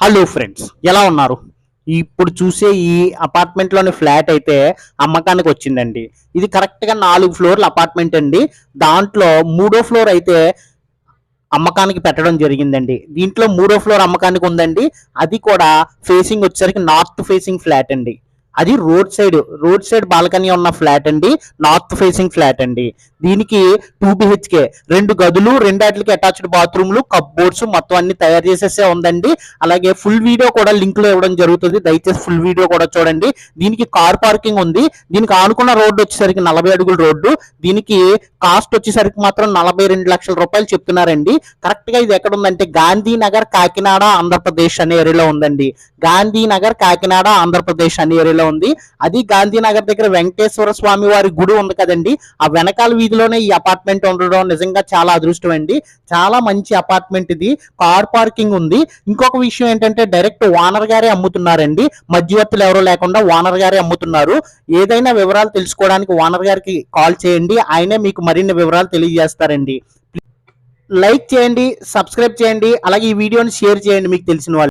Hello friends ఎలా ఉన్నారు? ఇప్పుడు చూసే ఈ అపార్ట్మెంట్లోని ఫ్లాట్ అయితే అమ్మకానికి వచ్చిందండి. ఇది కరెక్ట్గా నాలుగు ఫ్లోర్ల అపార్ట్మెంట్ అండి. దాంట్లో మూడో ఫ్లోర్ అయితే అమ్మకానికి పెట్టడం జరిగిందండి. దీంట్లో మూడో ఫ్లోర్ అమ్మకానికి ఉందండి. అది కూడా ఫేసింగ్ వచ్చేసరికి నార్త్ ఫేసింగ్ ఫ్లాట్ అండి. అది road side road side balcony ఉన్న ఫ్లాట్ అండి. నార్త్ ఫేసింగ్ ఫ్లాట్ అండి. దీనికి టూ బిహెచ్కే రెండు గదులు రెండాటికి అటాచ్డ్ బాత్రూమ్లు కప్బోర్డ్స్ మొత్తం అన్ని తయారు చేసేసే ఉందండి. అలాగే ఫుల్ వీడియో కూడా లింక్లో ఇవ్వడం జరుగుతుంది. దయచేసి ఫుల్ వీడియో కూడా చూడండి. దీనికి కార్ పార్కింగ్ ఉంది. దీనికి ఆనుకున్న రోడ్డు వచ్చేసరికి నలభై అడుగుల రోడ్డు దీనికి కాస్ట్ వచ్చేసరికి మాత్రం నలభై రెండు లక్షల రూపాయలు చెప్తున్నారండి. కరెక్ట్గా ఇది ఎక్కడ ఉందంటే గాంధీనగర్ కాకినాడ ఆంధ్రప్రదేశ్ అనే ఏరియాలో ఉందండి. గాంధీనగర్ కాకినాడ ఆంధ్రప్రదేశ్ అనే ఏరియాలో ఉంది. అది గాంధీనగర్ దగ్గర వెంకటేశ్వర స్వామి వారి గుడి ఉంది కదండి. ఆ వెనకాల వీధిలోనే ఈ అపార్ట్మెంట్ ఉండడం నిజంగా చాలా అదృష్టం అండి. చాలా మంచి అపార్ట్మెంట్ ఇది. కార్ పార్కింగ్ ఉంది. ఇంకొక విషయం ఏంటంటే డైరెక్ట్ ఓనర్ గారే అమ్ముతున్నారండి. మధ్యవర్తులు ఎవరో లేకుండా ఓనర్ గారే అమ్ముతున్నారు. ఏదైనా వివరాలు తెలుసుకోవడానికి ఓనర్ గారికి కాల్ చేయండి. ఆయనే మీకు మరిన్ని వివరాలు తెలియజేస్తారండి. లైక్ చేయండి సబ్స్క్రైబ్ చేయండి. అలాగే ఈ వీడియోని షేర్ చేయండి మీకు తెలిసిన వాళ్ళు.